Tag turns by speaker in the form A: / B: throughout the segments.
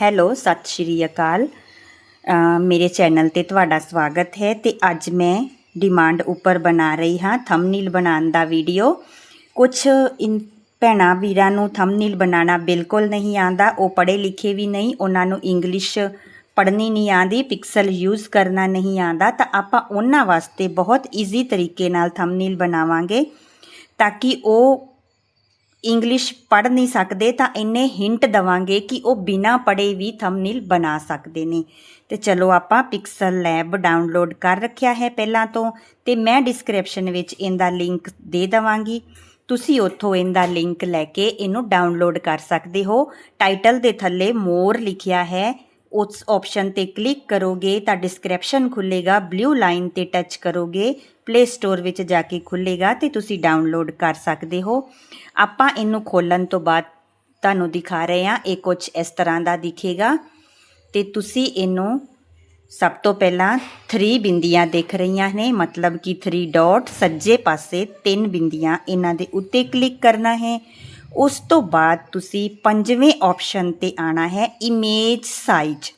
A: Hello, ਸਤਿ ਸ਼੍ਰੀ ਅਕਾਲ। ਮੇਰੇ channel ਤੇ ਤੁਹਾਡਾ ਸਵਾਗਤ ਹੈ ਤੇ ਅੱਜ ਮੈਂ ਡਿਮਾਂਡ ਉੱਪਰ ਬਣਾ ਰਹੀ ਹਾਂ ਥੰਬਨੇਲ ਬਣਾਉਣ ਦਾ ਵੀਡੀਓ। ਕੁਝ ਇਨ ਭੈਣਾਂ ਵੀਰਾਂ ਨੂੰ ਥੰਬਨੇਲ ਬਣਾਉਣਾ ਬਿਲਕੁਲ ਨਹੀਂ ਆਂਦਾ ਉਹ ਪੜ੍ਹੇ ਲਿਖੇ ਵੀ ਨਹੀਂ, ਉਹਨਾਂ ਨੂੰ ਇੰਗਲਿਸ਼ ਪੜ੍ਹਨੀ ਨਹੀਂ ਆਂਦੀ ਪਿਕਸਲ ਯੂਜ਼ ਕਰਨਾ ਨਹੀਂ ਆਂਦਾ ਤਾਂ ਆਪਾਂ ਉਹਨਾਂ ਵਾਸਤੇ ਬਹੁਤ ਈਜ਼ੀ ਤਰੀਕੇ ਨਾਲ ਥੰਬਨੇਲ ਬਣਾਵਾਂਗੇ, ਤਾਂ ਕਿ ਉਹ ਇੰਗਲਿਸ਼ ਪੜ੍ਹ ਨਹੀਂ ਸਕਦੇ ਤਾਂ ਇੰਨੇ ਹਿੰਟ ਦਵਾਂਗੇ ਕਿ ਉਹ ਬਿਨਾਂ ਪੜ੍ਹੇ ਵੀ ਥੰਬਨੇਲ ਬਣਾ ਸਕਦੇ ਨੇ। ਤੇ ਚਲੋ ਆਪਾਂ ਪਿਕਸਲ ਲੈਬ ਡਾਊਨਲੋਡ ਕਰ ਰੱਖਿਆ ਹੈ ਪਹਿਲਾਂ ਤੋਂ ਤੇ ਮੈਂ ਡਿਸਕ੍ਰਿਪਸ਼ਨ ਵਿੱਚ ਇਹਦਾ ਲਿੰਕ ਦੇ ਦਵਾਂਗੀ। ਤੁਸੀਂ ਉੱਥੋਂ ਇਹਦਾ ਲਿੰਕ ਲੈ ਕੇ ਇਹਨੂੰ ਡਾਊਨਲੋਡ ਕਰ ਸਕਦੇ ਹੋ। ਟਾਈਟਲ ਦੇ ਥੱਲੇ ਮੋਰ ਲਿਖਿਆ ਹੈ। ਉਸ ਆਪਸ਼ਨ ਤੇ ਕਲਿੱਕ ਕਰੋਗੇ ਤਾਂ ਡਿਸਕ੍ਰਿਪਸ਼ਨ ਖੁੱਲੇਗਾ ਬਲੂ ਲਾਈਨ ਤੇ ਟੱਚ ਕਰੋਗੇ ਪਲੇ ਸਟੋਰ ਵਿੱਚ ਜਾ ਕੇ ਖੁੱਲੇਗਾ ਤੇ ਤੁਸੀਂ ਡਾਊਨਲੋਡ ਕਰ ਸਕਦੇ ਹੋ। ਆਪਾਂ ਇਹਨੂੰ ਖੋਲਣ ਤੋਂ ਬਾਅਦ ਤੁਹਾਨੂੰ ਦਿਖਾ ਰਹੇ ਹਾਂ, ਇਹ ਕੁਝ ਇਸ ਤਰ੍ਹਾਂ ਦਾ ਦਿਖੇਗਾ। ਤੇ ਤੁਸੀਂ ਇਹਨੂੰ ਸਭ ਤੋਂ ਪਹਿਲਾਂ 3 ਬਿੰਦੀਆਂ ਦਿਖ ਰਹੀਆਂ ਨੇ, ਮਤਲਬ ਕਿ 3 ਡਾਟ ਸੱਜੇ ਪਾਸੇ ਤਿੰਨ ਬਿੰਦੀਆਂ ਇਹਨਾਂ ਦੇ ਉੱਤੇ ਕਲਿੱਕ ਕਰਨਾ ਹੈ। ਉਸ ਤੋਂ ਬਾਅਦ ਤੁਸੀਂ ਪੰਜਵੇਂ ਆਪਸ਼ਨ ਤੇ ਆਣਾ ਹੈ ਇਮੇਜ ਸਾਈਜ਼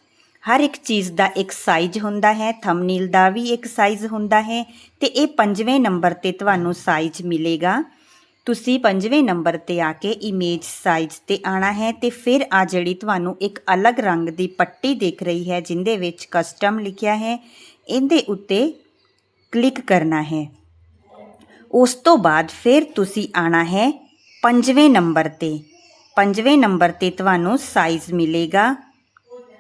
A: ਹਰ ਇੱਕ ਚੀਜ਼ ਦਾ ਇੱਕ ਸਾਈਜ਼ ਹੁੰਦਾ ਹੈ ਥੰਬਨੇਲ ਦਾ ਵੀ ਇੱਕ ਸਾਈਜ਼ ਹੁੰਦਾ ਹੈ ਤੇ ਇਹ ਪੰਜਵੇਂ ਨੰਬਰ ਤੇ ਤੁਹਾਨੂੰ ਸਾਈਜ਼ ਮਿਲੇਗਾ। ਤੁਸੀਂ ਪੰਜਵੇਂ ਨੰਬਰ ਤੇ ਆ ਕੇ ਇਮੇਜ ਸਾਈਜ਼ ਤੇ ਆਣਾ ਹੈ ਤੇ ਫਿਰ ਆ ਜਿਹੜੀ ਤੁਹਾਨੂੰ ਇੱਕ ਅਲੱਗ ਰੰਗ ਦੀ ਪੱਟੀ ਦਿਖ ਰਹੀ ਹੈ, ਜਿੰਦੇ ਵਿੱਚ ਕਸਟਮ ਲਿਖਿਆ ਹੈ, ਇਹਦੇ ਉੱਤੇ ਕਲਿੱਕ ਕਰਨਾ ਹੈ। ਉਸ ਤੋਂ ਬਾਅਦ ਫਿਰ ਤੁਸੀਂ ਆਣਾ ਹੈ ਪੰਜਵੇਂ ਨੰਬਰ ਤੇ। ਪੰਜਵੇਂ ਨੰਬਰ ਤੇ ਤੁਹਾਨੂੰ ਸਾਈਜ਼ ਮਿਲੇਗਾ।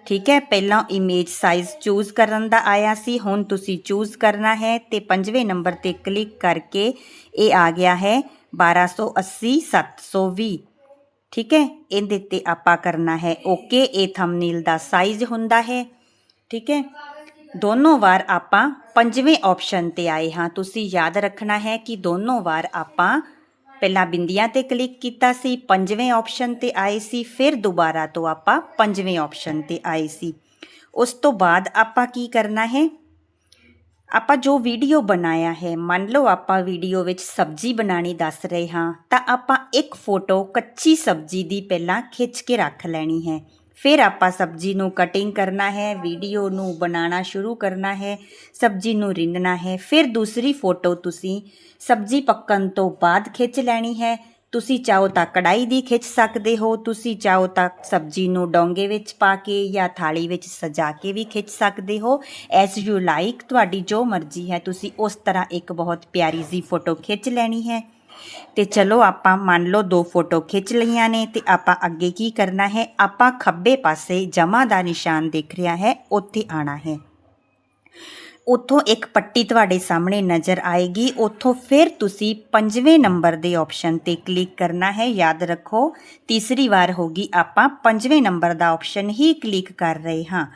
A: ਠੀਕ ਹੈ, ਪਹਿਲਾਂ ਇਮੇਜ ਸਾਈਜ਼ ਚੂਜ਼ ਕਰਨ ਦਾ ਆਇਆ ਸੀ, ਹੁਣ ਤੁਸੀਂ ਚੂਜ਼ ਕਰਨਾ ਹੈ ਤੇ ਪੰਜਵੇਂ ਨੰਬਰ ਤੇ ਕਲਿੱਕ ਕਰਕੇ ਇਹ ਆ ਗਿਆ ਹੈ 1280 720 ਠੀਕ ਹੈ, ਇਹਦੇ ਤੇ ਆਪਾਂ ਕਰਨਾ ਹੈ ਓਕੇ ਇਹ ਥੰਬਨੇਲ ਦਾ ਸਾਈਜ਼ ਹੁੰਦਾ ਹੈ। ਠੀਕ ਹੈ, ਦੋਨੋਂ ਵਾਰ ਆਪਾਂ ਪੰਜਵੇਂ ਆਪਸ਼ਨ ਤੇ ਆਏ ਹਾਂ। ਤੁਸੀਂ ਯਾਦ ਰੱਖਣਾ ਹੈ ਕਿ ਦੋਨੋਂ ਵਾਰ ਆਪਾਂ ਪਹਿਲਾਂ ਬਿੰਦੀਆਂ ਤੇ ਕਲਿੱਕ ਕੀਤਾ ਸੀ, ਪੰਜਵੇਂ ਆਪਸ਼ਨ ਤੇ ਆਏ ਸੀ, ਫਿਰ ਦੁਬਾਰਾ ਤੋਂ ਆਪਾਂ ਪੰਜਵੇਂ ਆਪਸ਼ਨ ਤੇ ਆਏ ਸੀ। ਉਸ ਤੋਂ ਬਾਅਦ ਆਪਾਂ ਕੀ ਕਰਨਾ ਹੈ? ਆਪਾਂ ਜੋ ਵੀਡੀਓ ਬਣਾਇਆ ਹੈ, ਮੰਨ ਲਓ ਆਪਾਂ ਵੀਡੀਓ ਵਿੱਚ ਸਬਜ਼ੀ ਬਣਾਣੀ ਦੱਸ ਰਹੇ ਹਾਂ, ਤਾਂ ਆਪਾਂ ਇੱਕ ਫੋਟੋ ਕੱਚੀ ਸਬਜ਼ੀ ਦੀ ਪਹਿਲਾਂ ਖਿੱਚ ਕੇ ਰੱਖ ਲੈਣੀ ਹੈ। ਫਿਰ ਆਪਾਂ ਸਬਜ਼ੀ ਨੂੰ ਕਟਿੰਗ ਕਰਨਾ ਹੈ ਵੀਡੀਓ ਨੂੰ ਬਣਾਉਣਾ ਸ਼ੁਰੂ ਕਰਨਾ ਹੈ, ਸਬਜ਼ੀ ਨੂੰ ਰਿੰਨਣਾ ਹੈ। ਫਿਰ ਦੂਸਰੀ ਫੋਟੋ ਤੁਸੀਂ ਸਬਜ਼ੀ ਪੱਕਣ ਤੋਂ ਬਾਅਦ ਖਿੱਚ ਲੈਣੀ ਹੈ। ਤੁਸੀਂ ਚਾਹੋ ਤਾਂ ਕੜਾਈ ਦੀ ਖਿੱਚ ਸਕਦੇ ਹੋ, ਤੁਸੀਂ ਚਾਹੋ ਤਾਂ ਸਬਜ਼ੀ ਨੂੰ ਡੋਂਗੇ ਵਿੱਚ ਪਾ ਕੇ ਜਾਂ ਥਾਲੀ ਵਿੱਚ ਸਜਾ ਕੇ ਵੀ ਖਿੱਚ ਸਕਦੇ ਹੋ। ਐਸ ਯੂ ਲਾਈਕ ਤੁਹਾਡੀ ਜੋ ਮਰਜ਼ੀ ਹੈ, ਤੁਸੀਂ ਉਸ ਤਰ੍ਹਾਂ ਇੱਕ ਬਹੁਤ ਪਿਆਰੀ ਜੀ ਫੋਟੋ ਖਿੱਚ ਲੈਣੀ ਹੈ। ਤੇ ਚਲੋ ਆਪਾਂ ਮੰਨ ਲਓ ਦੋ ਫੋਟੋ ਖਿੱਚ ਲਈਆਂ ਨੇ ਤੇ ਆਪਾਂ ਅੱਗੇ ਕੀ ਕਰਨਾ ਹੈ? ਆਪਾਂ ਖੱਬੇ ਪਾਸੇ ਜਮਾ ਦਾ ਨਿਸ਼ਾਨ ਦਿਖ ਰਿਹਾ ਹੈ, ਉੱਥੇ ਆਣਾ ਹੈ। ਉੱਥੋਂ ਇੱਕ ਪੱਟੀ ਤੁਹਾਡੇ ਸਾਹਮਣੇ ਨਜ਼ਰ ਆਏਗੀ। ਉੱਥੋਂ ਫਿਰ ਤੁਸੀਂ ਪੰਜਵੇਂ ਨੰਬਰ ਦੇ ਆਪਸ਼ਨ ਤੇ ਕਲਿੱਕ ਕਰਨਾ ਹੈ, ਯਾਦ ਰੱਖੋ। ਤੀਸਰੀ ਵਾਰ ਹੋਗੀ ਆਪਾਂ ਪੰਜਵੇਂ ਨੰਬਰ ਦਾ ਆਪਸ਼ਨ ਹੀ ਕਲਿੱਕ ਕਰ ਰਹੇ ਹਾਂ।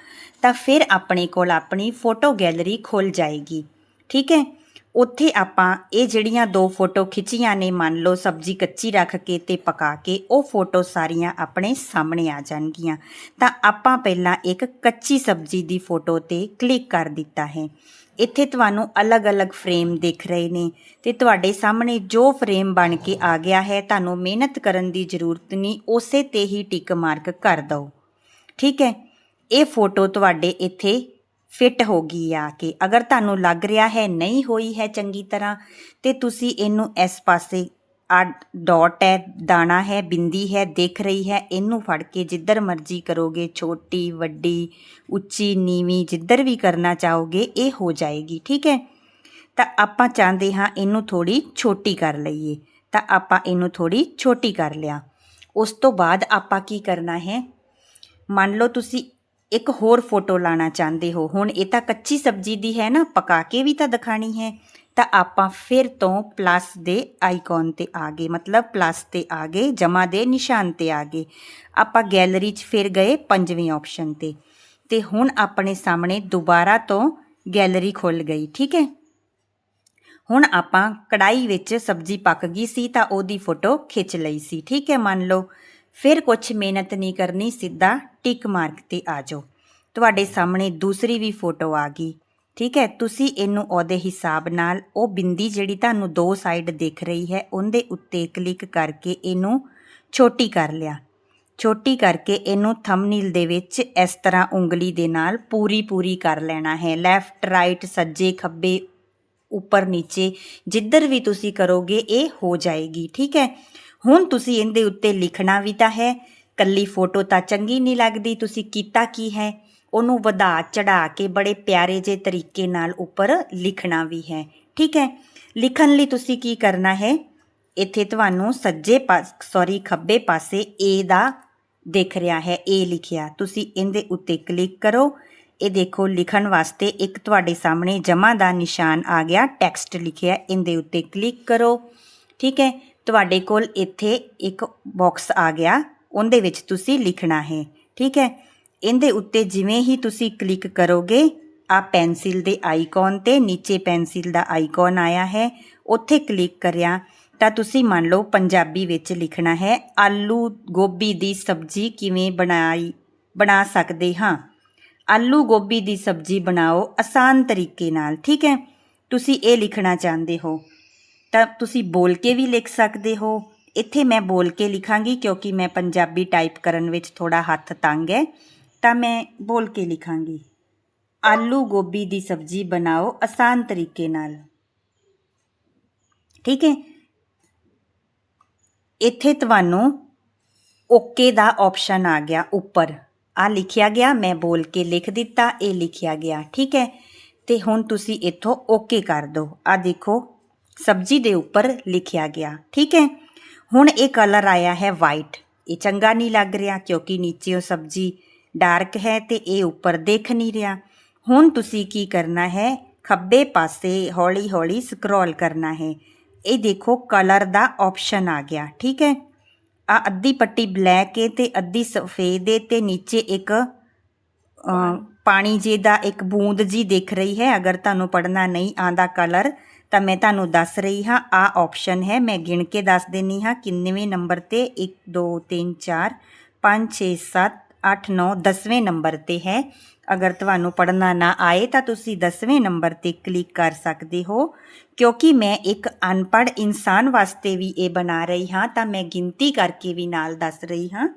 A: ਤਾਂ ਫਿਰ ਆਪਣੇ ਕੋਲ ਆਪਣੀ ਫੋਟੋ ਗੈਲਰੀ ਖੁੱਲ ਜਾਏਗੀ। ਠੀਕ ਹੈ? ਉੱਥੇ ਆਪਾਂ ਇਹ ਜਿਹੜੀਆਂ ਦੋ ਫੋਟੋ ਖਿੱਚੀਆਂ ਨੇ, ਮੰਨ ਲਓ ਸਬਜ਼ੀ ਕੱਚੀ ਰੱਖ ਕੇ ਤੇ ਪਕਾ ਕੇ, ਉਹ ਫੋਟੋ ਸਾਰੀਆਂ ਆਪਣੇ ਸਾਹਮਣੇ ਆ ਜਾਣਗੀਆਂ। ਤਾਂ ਆਪਾਂ ਪਹਿਲਾਂ ਇੱਕ ਕੱਚੀ ਸਬਜ਼ੀ ਦੀ ਫੋਟੋ ਤੇ ਕਲਿੱਕ ਕਰ ਦਿੱਤਾ ਹੈ। ਇੱਥੇ ਤੁਹਾਨੂੰ ਅਲੱਗ-ਅਲੱਗ ਫਰੇਮ ਦਿਖ ਰਹੇ ਨੇ ਤੇ ਤੁਹਾਡੇ ਸਾਹਮਣੇ ਜੋ ਫਰੇਮ ਬਣ ਕੇ ਆ ਗਿਆ ਹੈ, ਤੁਹਾਨੂੰ ਮਿਹਨਤ ਕਰਨ ਦੀ ਜ਼ਰੂਰਤ ਨਹੀਂ, ਉਸੇ ਤੇ ਹੀ ਟਿਕ ਮਾਰਕ ਕਰ ਦਿਓ। ਠੀਕ ਹੈ? ਇਹ ਫੋਟੋ ਤੁਹਾਡੇ ਇੱਥੇ ਫਿੱਟ ਹੋ ਗਈ ਆ ਕਿ ਅਗਰ ਤੁਹਾਨੂੰ ਲੱਗ ਰਿਹਾ ਹੈ ਨਹੀਂ ਹੋਈ ਹੈ ਚੰਗੀ ਤਰ੍ਹਾਂ, ਤੇ ਤੁਸੀਂ ਇਹਨੂੰ ਇਸ ਪਾਸੇ ਆ ਡਾਟ ਹੈ, ਦਾਣਾ ਹੈ, ਬਿੰਦੀ ਹੈ, ਦਿਖ ਰਹੀ ਹੈ, ਇਹਨੂੰ ਫੜ ਕੇ ਜਿੱਧਰ ਮਰਜ਼ੀ ਕਰੋਗੇ, ਛੋਟੀ, ਵੱਡੀ, ਉੱਚੀ, ਨੀਵੀਂ, ਜਿੱਧਰ ਵੀ ਕਰਨਾ ਚਾਹੋਗੇ, ਇਹ ਹੋ ਜਾਏਗੀ, ਠੀਕ ਹੈ? ਤਾਂ ਆਪਾਂ ਚਾਹੁੰਦੇ ਹਾਂ ਇਹਨੂੰ ਥੋੜੀ ਛੋਟੀ ਕਰ ਲਈਏ, ਤਾਂ ਆਪਾਂ ਇਹਨੂੰ ਥੋੜੀ ਛੋਟੀ ਕਰ ਲਿਆ। ਉਸ ਤੋਂ ਬਾਅਦ ਆਪਾਂ ਕੀ ਕਰਨਾ ਹੈ? ਮੰਨ ਲਓ ਤੁਸੀਂ ਇੱਕ ਹੋਰ ਫੋਟੋ ਲਾਣਾ ਚਾਹੁੰਦੇ ਹੋ। ਹੁਣ ਇਹ ਤਾਂ ਕੱਚੀ ਸਬਜ਼ੀ ਦੀ ਹੈ ਨਾ, ਪਕਾ ਕੇ ਵੀ ਤਾਂ ਦਿਖਾਣੀ ਹੈ। ਤਾਂ ਆਪਾਂ ਫਿਰ ਤੋਂ ਪਲੱਸ ਦੇ ਆਈਕਨ ਤੇ ਆ ਗਏ। ਮਤਲਬ ਪਲੱਸ ਤੇ ਆ ਗਏ, ਜਮਾ ਦੇ ਨਿਸ਼ਾਨ ਤੇ ਆ ਗਏ। ਆਪਾਂ ਗੈਲਰੀ 'ਚ ਫਿਰ ਗਏ ਪੰਜਵੇਂ ਆਪਸ਼ਨ ਤੇ। ਤੇ ਹੁਣ ਆਪਣੇ ਸਾਹਮਣੇ ਦੁਬਾਰਾ ਤੋਂ ਗੈਲਰੀ ਖੁੱਲ ਗਈ, ਠੀਕ ਹੈ? ਹੁਣ ਆਪਾਂ ਕੜਾਈ ਵਿੱਚ ਸਬਜ਼ੀ ਪੱਕ ਗਈ ਸੀ ਤਾਂ ਉਹਦੀ ਫੋਟੋ ਖਿੱਚ ਲਈ ਸੀ, ਠੀਕ ਹੈ? ਮੰਨ ਲਓ, ਫਿਰ ਕੁਝ ਮਿਹਨਤ ਨਹੀਂ ਕਰਨੀ, ਸਿੱਧਾ ਟਿਕ ਮਾਰਕ ਤੇ ਆ ਜਾਓ। ਤੁਹਾਡੇ ਸਾਹਮਣੇ ਦੂਸਰੀ ਵੀ ਫੋਟੋ ਆ ਗਈ। ਠੀਕ ਹੈ, ਤੁਸੀਂ ਇਹਨੂੰ ਉਹਦੇ ਹਿਸਾਬ ਨਾਲ, ਉਹ ਬਿੰਦੀ ਜਿਹੜੀ ਤੁਹਾਨੂੰ ਦੋ ਸਾਈਡ ਦਿਖ ਰਹੀ ਹੈ, ਉਹਦੇ ਉੱਤੇ ਕਲਿੱਕ ਕਰਕੇ ਇਹਨੂੰ ਛੋਟੀ ਕਰ ਲਿਆ। ਛੋਟੀ ਕਰਕੇ ਇਹਨੂੰ ਥੰਬਨੇਲ ਦੇ ਵਿੱਚ ਇਸ ਤਰ੍ਹਾਂ ਉਂਗਲੀ ਦੇ ਨਾਲ ਪੂਰੀ ਪੂਰੀ ਕਰ ਲੈਣਾ ਹੈ। ਲੈਫਟ ਰਾਈਟ ਸੱਜੇ, ਖੱਬੇ, ਉੱਪਰ, ਨੀਚੇ, ਜਿੱਧਰ ਵੀ ਤੁਸੀਂ ਕਰੋਗੇ, ਇਹ ਹੋ ਜਾਏਗੀ। ਠੀਕ ਹੈ, ਹੁਣ ਤੁਸੀਂ ਇਹਦੇ ਉੱਤੇ ਲਿਖਣਾ ਵੀ ਤਾਂ ਹੈ ਕੱਲੀ ਫੋਟੋ ਤਾਂ ਚੰਗੀ ਨਹੀਂ ਲੱਗਦੀ, ਤੁਸੀਂ ਕੀਤਾ ਕੀ ਹੈ? ਉਹਨੂੰ ਵਧਾ, ਚੜਾ ਕੇ ਬੜੇ ਪਿਆਰੇ ਜੇ ਤਰੀਕੇ ਨਾਲ ਉੱਪਰ ਲਿਖਣਾ ਵੀ ਹੈ। ਠੀਕ ਹੈ? ਲਿਖਣ ਲਈ ਤੁਸੀਂ ਕੀ ਕਰਨਾ ਹੈ? ਇੱਥੇ ਤੁਹਾਨੂੰ ਸੱਜੇ ਪਾਸ ਸੌਰੀ ਖੱਬੇ ਪਾਸੇ ਏ ਦਾ ਦਿਖ ਰਿਹਾ ਹੈ ਏ ਲਿਖਿਆ। ਤੁਸੀਂ ਇਹਦੇ ਉੱਤੇ ਕਲਿੱਕ ਕਰੋ। ਇਹ ਦੇਖੋ, ਲਿਖਣ ਵਾਸਤੇ ਇੱਕ ਤੁਹਾਡੇ ਸਾਹਮਣੇ ਜਮਾ ਦਾ ਨਿਸ਼ਾਨ ਆ ਗਿਆ, ਟੈਕਸਟ ਲਿਖਿਆ, ਇਹਦੇ ਉੱਤੇ ਕਲਿੱਕ ਕਰੋ। ਠੀਕ ਹੈ? ਤੁਹਾਡੇ ਕੋਲ ਇੱਥੇ ਇੱਕ ਬਾਕਸ ਆ ਗਿਆ। ਉਹਦੇ ਵਿੱਚ ਤੁਸੀਂ ਲਿਖਣਾ ਹੈ। ਠੀਕ ਹੈ? ਇਹਦੇ ਉੱਤੇ ਜਿਵੇਂ ਹੀ ਤੁਸੀਂ ਕਲਿੱਕ ਕਰੋਗੇ ਆ ਪੈਨਸਿਲ ਦੇ ਆਈਕਨ ਤੇ ਨੀਚੇ ਪੈਨਸਿਲ ਦਾ ਆਈਕਨ ਆਇਆ ਹੈ। ਉੱਥੇ ਕਲਿੱਕ ਕਰਿਆ ਤਾਂ ਤੁਸੀਂ ਮੰਨ ਲਓ ਪੰਜਾਬੀ ਵਿੱਚ ਲਿਖਣਾ ਹੈ, ਆਲੂ ਗੋਭੀ ਦੀ ਸਬਜ਼ੀ ਕਿਵੇਂ ਬਣਾਈ, ਬਣਾ ਸਕਦੇ ਹਾਂ। ਆਲੂ ਗੋਭੀ ਦੀ ਸਬਜ਼ੀ ਬਣਾਓ ਆਸਾਨ ਤਰੀਕੇ ਨਾਲ। ਠੀਕ ਹੈ? ਤੁਸੀਂ ਇਹ ਲਿਖਣਾ ਚਾਹੁੰਦੇ ਹੋ ਤਾਂ ਤੁਸੀਂ ਬੋਲ ਕੇ ਵੀ ਲਿਖ ਸਕਦੇ ਹੋ। ਇੱਥੇ ਮੈਂ ਬੋਲ ਕੇ ਲਿਖਾਂਗੀ ਕਿਉਂਕਿ ਮੈਂ ਪੰਜਾਬੀ ਟਾਈਪ ਕਰਨ ਵਿੱਚ ਥੋੜਾ ਹੱਥ ਤੰਗ ਹੈ, ਤਾਂ ਮੈਂ ਬੋਲ ਕੇ ਲਿਖਾਂਗੀ। ਆਲੂ ਗੋਭੀ ਦੀ ਸਬਜ਼ੀ ਬਣਾਓ ਆਸਾਨ ਤਰੀਕੇ ਨਾਲ। ਠੀਕ ਹੈ? ਇੱਥੇ ਤੁਹਾਨੂੰ ਓਕੇ ਦਾ ਆਪਸ਼ਨ ਆ ਗਿਆ ਉੱਪਰ। ਆ ਲਿਖਿਆ ਗਿਆ, ਮੈਂ ਬੋਲ ਕੇ ਲਿਖ ਦਿੱਤਾ, ਇਹ ਲਿਖਿਆ ਗਿਆ। ਠੀਕ ਹੈ? ਤੇ ਹੁਣ ਤੁਸੀਂ ਇੱਥੋਂ ਓਕੇ ਕਰ ਦਿਓ। ਆ ਦੇਖੋ, ਸਬਜ਼ੀ ਦੇ ਉੱਪਰ ਲਿਖਿਆ ਗਿਆ। ਠੀਕ ਹੈ? ਹੁਣ ਇਹ ਕਲਰ ਆਇਆ ਹੈ ਵਾਈਟ ਇਹ ਚੰਗਾ ਨਹੀਂ ਲੱਗ ਰਿਹਾ ਕਿਉਂਕਿ ਨੀਚੇ ਉਹ ਸਬਜ਼ੀ ਡਾਰਕ ਹੈ ਤੇ ਇਹ ਉੱਪਰ ਦੇਖ ਨਹੀਂ ਰਿਹਾ। ਹੁਣ ਤੁਸੀਂ ਕੀ ਕਰਨਾ ਹੈ? ਖੱਬੇ ਪਾਸੇ ਹੌਲੀ ਹੌਲੀ ਸਕਰੋਲ ਕਰਨਾ ਹੈ। ਇਹ ਦੇਖੋ ਕਲਰ ਦਾ ਆਪਸ਼ਨ ਆ ਗਿਆ, ਠੀਕ ਹੈ? ਆ ਅੱਧੀ ਪੱਟੀ ਬਲੈਕ ਹੈ ਤੇ ਅੱਧੀ ਸਫੇਦ ਹੈ ਤੇ ਨੀਚੇ ਇੱਕ ਪਾਣੀ ਜੇ ਦਾ ਇੱਕ ਬੂੰਦ ਜੀ ਦਿਖ ਰਹੀ ਹੈ। ਅਗਰ ਤੁਹਾਨੂੰ ਪੜਨਾ ਨਹੀਂ ਆਂਦਾ ਕਲਰ ਤਾਂ ਮੈਂ ਤੁਹਾਨੂੰ ਦੱਸ ਰਹੀ ਹਾਂ, ਆ ਆਪਸ਼ਨ ਹੈ। ਮੈਂ ਗਿਣ ਕੇ ਦੱਸ ਦੇਣੀ ਹਾਂ ਕਿੰਨੇਵੇਂ ਨੰਬਰ ਤੇ 1 2 3 4 5 6 7 8 9 10ਵੇਂ ਨੰਬਰ ਤੇ ਹੈ। ਅਗਰ ਤੁਹਾਨੂੰ ਪੜਨਾ ਨਾ ਆਏ ਤਾਂ ਤੁਸੀਂ 10ਵੇਂ ਨੰਬਰ ਤੇ ਕਲਿੱਕ ਕਰ ਸਕਦੇ ਹੋ। ਕਿਉਂਕਿ ਮੈਂ ਇੱਕ ਅਨਪੜ੍ਹ ਇਨਸਾਨ ਵਾਸਤੇ ਵੀ ਇਹ ਬਣਾ ਰਹੀ ਹਾਂ, ਤਾਂ ਮੈਂ ਗਿਣਤੀ ਕਰਕੇ ਵੀ ਨਾਲ ਦੱਸ ਰਹੀ ਹਾਂ।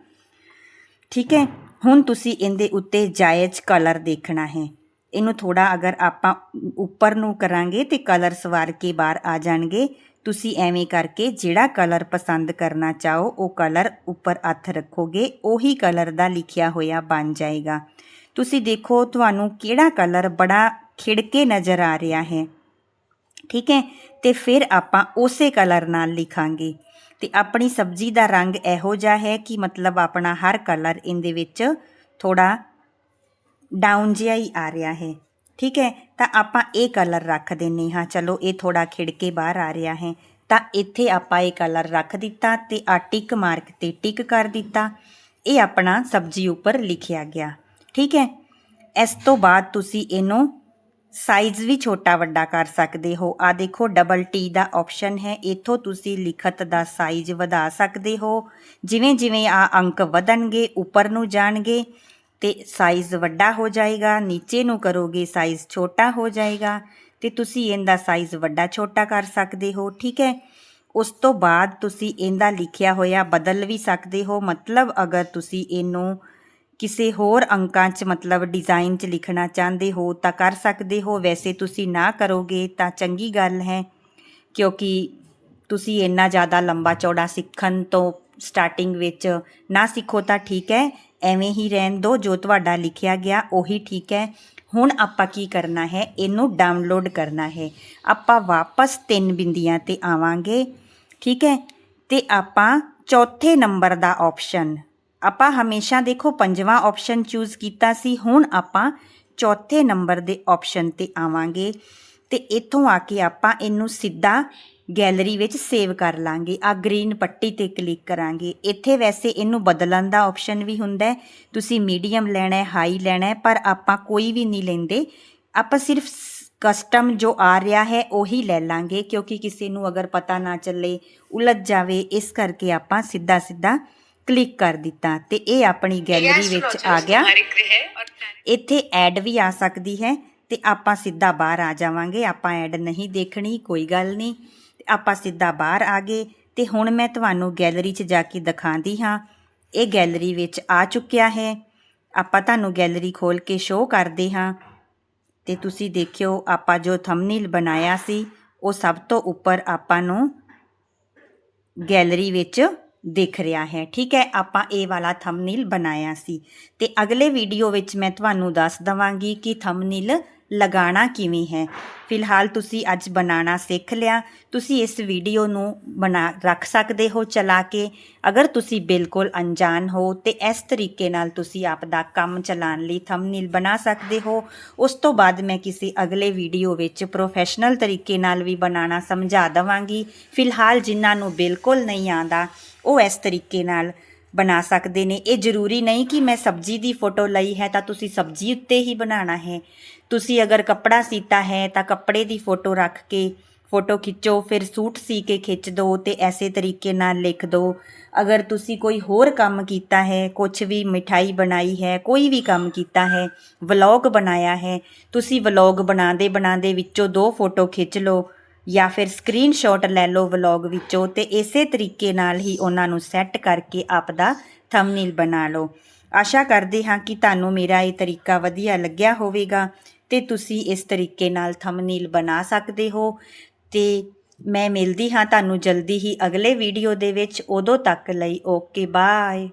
A: ਠੀਕ ਹੈ? ਹੁਣ ਤੁਸੀਂ ਇਹਦੇ ਉੱਤੇ ਜਾਇਜ਼ ਕਲਰ ਦੇਖਣਾ ਹੈ। ਇਹਨੂੰ ਥੋੜਾ ਅਗਰ ਆਪਾਂ ਉੱਪਰ ਨੂੰ ਕਰਾਂਗੇ ਤੇ ਕਲਰ ਸਵਾਰ ਕੇ ਬਾਹਰ ਆ ਜਾਣਗੇ। ਤੁਸੀਂ ਐਵੇਂ ਕਰਕੇ ਜਿਹੜਾ ਕਲਰ ਪਸੰਦ ਕਰਨਾ ਚਾਹੋ, ਉਹ ਕਲਰ ਉੱਪਰ ਹੱਥ ਰੱਖੋਗੇ, ਉਹੀ ਕਲਰ ਦਾ ਲਿਖਿਆ ਹੋਇਆ ਬਣ ਜਾਏਗਾ। ਤੁਸੀਂ ਦੇਖੋ ਤੁਹਾਨੂੰ ਕਿਹੜਾ ਕਲਰ ਬੜਾ ਖਿੜਕੇ ਨਜ਼ਰ ਆ ਰਿਹਾ ਹੈ। ਠੀਕ ਹੈ? ਤੇ ਫਿਰ ਆਪਾਂ ਉਸੇ ਕਲਰ ਨਾਲ ਲਿਖਾਂਗੇ। ਤੇ ਆਪਣੀ ਸਬਜ਼ੀ ਦਾ ਰੰਗ ਇਹੋ ਜਿਹਾ ਹੈ ਕਿ ਮਤਲਬ ਆਪਣਾ ਹਰ ਕਲਰ ਇਹਦੇ ਵਿੱਚ ਥੋੜਾ ਡਾਊਨ ਜਿਹਾ ਹੀ ਆ ਰਿਹਾ ਹੈ। ਠੀਕ ਹੈ? ਤਾਂ ਆਪਾਂ ਇਹ ਕਲਰ ਰੱਖ ਦਿੰਨੇ ਹਾਂ। ਚਲੋ, ਇਹ ਥੋੜਾ ਖਿੜਕੇ ਬਾਹਰ ਆ ਰਿਹਾ ਹੈ। ਤਾਂ ਇੱਥੇ ਆਪਾਂ ਇਹ ਕਲਰ ਰੱਖ ਦਿੱਤਾ ਤੇ ਆ ਟਿਕ ਮਾਰਕ ਤੇ ਟਿਕ ਕਰ ਦਿੱਤਾ। ਇਹ ਆਪਣਾ ਸਬਜ਼ੀ ਉੱਪਰ ਲਿਖਿਆ ਗਿਆ। ਠੀਕ ਹੈ? ਇਸ ਤੋਂ ਬਾਅਦ ਤੁਸੀਂ ਇਹਨੂੰ ਸਾਈਜ਼ ਵੀ ਛੋਟਾ ਵੱਡਾ ਕਰ ਸਕਦੇ ਹੋ। ਆ ਦੇਖੋ ਡਬਲ ਟੀ ਦਾ ਆਪਸ਼ਨ ਹੈ। ਇੱਥੋਂ ਤੁਸੀਂ ਲਿਖਤ ਦਾ ਸਾਈਜ਼ ਵਧਾ ਸਕਦੇ ਹੋ। ਜਿਵੇਂ ਜਿਵੇਂ ਆ ਅੰਕ ਵਧਣਗੇ, ਉੱਪਰ ਨੂੰ ਜਾਣਗੇ। ਤੇ ਸਾਈਜ਼ ਵੱਡਾ ਹੋ ਜਾਏਗਾ, ਨੀਚੇ ਨੂੰ ਕਰੋਗੇ ਸਾਈਜ਼ ਛੋਟਾ ਹੋ ਜਾਏਗਾ ਤੇ ਤੁਸੀਂ ਇਹਦਾ ਸਾਈਜ਼ ਵੱਡਾ ਛੋਟਾ ਕਰ ਸਕਦੇ ਹੋ, ਠੀਕ ਹੈ? ਉਸ ਤੋਂ ਬਾਅਦ ਤੁਸੀਂ ਇਹਦਾ ਲਿਖਿਆ ਹੋਇਆ ਬਦਲ ਵੀ ਸਕਦੇ ਹੋ, ਮਤਲਬ ਅਗਰ ਤੁਸੀਂ ਇਹਨੂੰ ਕਿਸੇ ਹੋਰ ਅੰਕਾਂ 'ਚ ਮਤਲਬ ਡਿਜ਼ਾਈਨ 'ਚ ਲਿਖਣਾ ਚਾਹੁੰਦੇ ਹੋ ਤਾਂ ਕਰ ਸਕਦੇ ਹੋ, ਵੈਸੇ ਤੁਸੀਂ ਨਾ ਕਰੋਗੇ ਤਾਂ ਚੰਗੀ ਗੱਲ ਹੈ, ਕਿਉਂਕਿ ਤੁਸੀਂ ਇੰਨਾ ਜ਼ਿਆਦਾ ਲੰਬਾ ਚੌੜਾ ਸਿੱਖਣ ਤੋਂ ਸਟਾਰਟਿੰਗ ਵਿੱਚ ਨਾ ਸਿੱਖੋ ਤਾਂ ਠੀਕ ਹੈ ਐਵੇਂ ਹੀ ਰਹਿਣ ਦਿਓ ਜੋ ਤੁਹਾਡਾ ਲਿਖਿਆ ਗਿਆ ਉਹੀ ਠੀਕ ਹੈ। ਹੁਣ ਆਪਾਂ ਕੀ ਕਰਨਾ ਹੈ? ਇਹਨੂੰ ਡਾਊਨਲੋਡ ਕਰਨਾ ਹੈ। ਆਪਾਂ ਵਾਪਸ ਤਿੰਨ ਬਿੰਦੀਆਂ ਤੇ ਆਵਾਂਗੇ, ਠੀਕ ਹੈ? ਤੇ ਆਪਾਂ ਚੌਥੇ ਨੰਬਰ ਦਾ ਆਪਸ਼ਨ ਆਪਾਂ ਹਮੇਸ਼ਾ ਦੇਖੋ ਪੰਜਵਾਂ ਆਪਸ਼ਨ ਚੂਜ਼ ਕੀਤਾ ਸੀ, ਹੁਣ ਆਪਾਂ ਚੌਥੇ ਨੰਬਰ ਦੇ ਆਪਸ਼ਨ ਤੇ ਆਵਾਂਗੇ। ਤੇ ਇੱਥੋਂ ਆ ਕੇ ਆਪਾਂ ਇਹਨੂੰ ਸਿੱਧਾ ਗੈਲਰੀ ਵਿੱਚ ਸੇਵ ਕਰ ਲਾਂਗੇ। ਆ ਗ੍ਰੀਨ ਪੱਟੀ ਤੇ ਕਲਿੱਕ ਕਰਾਂਗੇ। ਇੱਥੇ ਵੈਸੇ ਇਹਨੂੰ ਬਦਲਣ ਦਾ ਆਪਸ਼ਨ ਵੀ ਹੁੰਦਾ ਤੁਸੀਂ ਮੀਡੀਅਮ ਲੈਣਾ ਹੈ ਹਾਈ ਲੈਣਾ ਹੈ ਪਰ ਆਪਾਂ ਕੋਈ ਵੀ ਨਹੀਂ ਲੈਂਦੇ। ਆਪਾਂ ਸਿਰਫ ਕਸਟਮ ਜੋ ਆ ਰਿਹਾ ਹੈ ਉਹੀ ਲੈ ਲਾਂਗੇ। ਕਿਉਂਕਿ ਕਿਸੇ ਨੂੰ ਅਗਰ ਪਤਾ ਨਾ ਚੱਲੇ ਉਲਝ ਜਾਵੇ ਇਸ ਕਰਕੇ ਆਪਾਂ ਸਿੱਧਾ ਸਿੱਧਾ ਕਲਿੱਕ ਕਰ ਦਿੱਤਾ। ਤੇ ਇਹ ਆਪਣੀ ਗੈਲਰੀ ਵਿੱਚ ਆ ਗਿਆ। ਇੱਥੇ ਐਡ ਵੀ ਆ ਸਕਦੀ ਹੈ। ਤੇ ਆਪਾਂ ਸਿੱਧਾ ਬਾਹਰ ਆ ਜਾਵਾਂਗੇ, ਆਪਾਂ ਐਡ ਨਹੀਂ ਦੇਖਣੀ, ਕੋਈ ਗੱਲ ਨਹੀਂ। ਆਪਾਂ ਸਿੱਧਾ ਬਾਹਰ ਆ ਗਏ ਤੇ ਹੁਣ ਮੈਂ ਤੁਹਾਨੂੰ ਗੈਲਰੀ 'ਚ ਜਾ ਕੇ ਦਿਖਾਉਂਦੀ ਹਾਂ। ਇਹ ਗੈਲਰੀ ਵਿੱਚ ਆ ਚੁੱਕਿਆ ਹੈ। ਆਪਾਂ ਤੁਹਾਨੂੰ ਗੈਲਰੀ ਖੋਲ ਕੇ ਸ਼ੋਅ ਕਰਦੇ ਹਾਂ। ਤੇ ਤੁਸੀਂ ਦੇਖਿਓ, ਆਪਾਂ ਜੋ ਥੰਬਨੇਲ ਬਣਾਇਆ ਸੀ, ਉਹ ਸਭ ਤੋਂ ਉੱਪਰ ਆਪਾਂ ਨੂੰ ਗੈਲਰੀ ਵਿੱਚ ਦਿਖ ਰਿਹਾ ਹੈ। ਠੀਕ ਹੈ, ਆਪਾਂ ਇਹ ਵਾਲਾ ਥੰਬਨੇਲ ਬਣਾਇਆ ਸੀ। ਤੇ ਅਗਲੇ ਵੀਡੀਓ ਵਿੱਚ ਮੈਂ ਤੁਹਾਨੂੰ ਦੱਸ ਦਵਾਂਗੀ ਕਿ ਥੰਬਨੇਲ ਲਗਾਉਣਾ ਕਿਵੇਂ ਹੈ? ਫਿਲਹਾਲ ਤੁਸੀਂ ਅੱਜ ਬਣਾਉਣਾ ਸਿੱਖ ਲਿਆ। ਤੁਸੀਂ ਇਸ ਵੀਡੀਓ ਨੂੰ ਬਣਾ, ਰੱਖ ਸਕਦੇ ਹੋ ਚਲਾ ਕੇ। ਅਗਰ ਤੁਸੀਂ ਬਿਲਕੁਲ ਅਣਜਾਣ ਹੋ ਤੇ ਇਸ ਤਰੀਕੇ ਨਾਲ ਤੁਸੀਂ ਆਪ ਦਾ ਕੰਮ ਚਲਾਉਣ ਲਈ ਥੰਬਨੇਲ ਬਣਾ ਸਕਦੇ ਹੋ। ਉਸ ਤੋਂ ਬਾਅਦ ਮੈਂ ਕਿਸੇ ਅਗਲੇ ਵੀਡੀਓ ਵਿੱਚ ਪ੍ਰੋਫੈਸ਼ਨਲ ਤਰੀਕੇ ਨਾਲ ਵੀ ਬਣਾਉਣਾ ਸਮਝਾ ਦਵਾਂਗੀ। ਫਿਲਹਾਲ ਜਿਨ੍ਹਾਂ ਨੂੰ ਬਿਲਕੁਲ ਨਹੀਂ ਆਂਦਾ ਉਹ ਇਸ ਤਰੀਕੇ ਨਾਲ ਬਣਾ ਸਕਦੇ ਨੇ। ਇਹ ਜ਼ਰੂਰੀ ਨਹੀਂ ਕਿ ਮੈਂ ਸਬਜ਼ੀ ਦੀ ਫੋਟੋ ਲਈ ਹੈ ਤਾਂ ਤੁਸੀਂ ਸਬਜ਼ੀ ਉੱਤੇ ਹੀ ਬਣਾਉਣਾ ਹੈ। ਤੁਸੀਂ ਅਗਰ ਕੱਪੜਾ ਸੀਤਾ ਹੈ ਤਾਂ ਕੱਪੜੇ ਦੀ ਫੋਟੋ ਰੱਖ ਕੇ ਫੋਟੋ ਖਿੱਚੋ, ਫਿਰ ਸੂਟ ਸੀ ਕੇ ਖਿੱਚ ਦਿਓ ਤੇ ਐਸੇ ਤਰੀਕੇ ਨਾਲ ਲਿਖ ਦਿਓ ਅਗਰ ਤੁਸੀਂ ਕੋਈ ਹੋਰ ਕੰਮ ਕੀਤਾ ਹੈ ਕੁਝ ਵੀ ਮਿਠਾਈ ਬਣਾਈ ਹੈ, ਕੋਈ ਵੀ ਕੰਮ ਕੀਤਾ ਹੈ, ਵਲੌਗ ਬਣਾਇਆ ਹੈ, ਤੁਸੀਂ ਵਲੌਗ ਬਣਾਉਂਦੇ ਬਣਾਉਂਦੇ ਵਿੱਚੋਂ ਦੋ ਫੋਟੋ ਖਿੱਚ ਲਓ। ਜਾਂ ਫਿਰ ਸਕਰੀਨਸ਼ਾਟ ਲੈ ਲਓ ਵਲੌਗ ਵਿੱਚੋਂ ਤੇ ਇਸੇ ਤਰੀਕੇ ਨਾਲ ਹੀ ਉਹਨਾਂ ਨੂੰ ਸੈੱਟ ਕਰਕੇ ਆਪਦਾ ਥੰਬਨੇਲ ਬਣਾ ਲਓ। ਆਸ਼ਾ ਕਰਦੇ ਹਾਂ ਕਿ ਤੁਹਾਨੂੰ ਮੇਰਾ ਇਹ ਤਰੀਕਾ ਵਧੀਆ ਲੱਗਿਆ ਹੋਵੇਗਾ ਤੇ ਤੁਸੀਂ ਇਸ ਤਰੀਕੇ ਨਾਲ ਥੰਬਨੇਲ ਬਣਾ ਸਕਦੇ ਹੋ ਤੇ ਮੈਂ ਮਿਲਦੀ ਹਾਂ ਤੁਹਾਨੂੰ ਜਲਦੀ ਹੀ ਅਗਲੇ ਵੀਡੀਓ ਦੇ ਵਿੱਚ। ਉਦੋਂ ਤੱਕ ਲਈ ਓਕੇ ਬਾਏ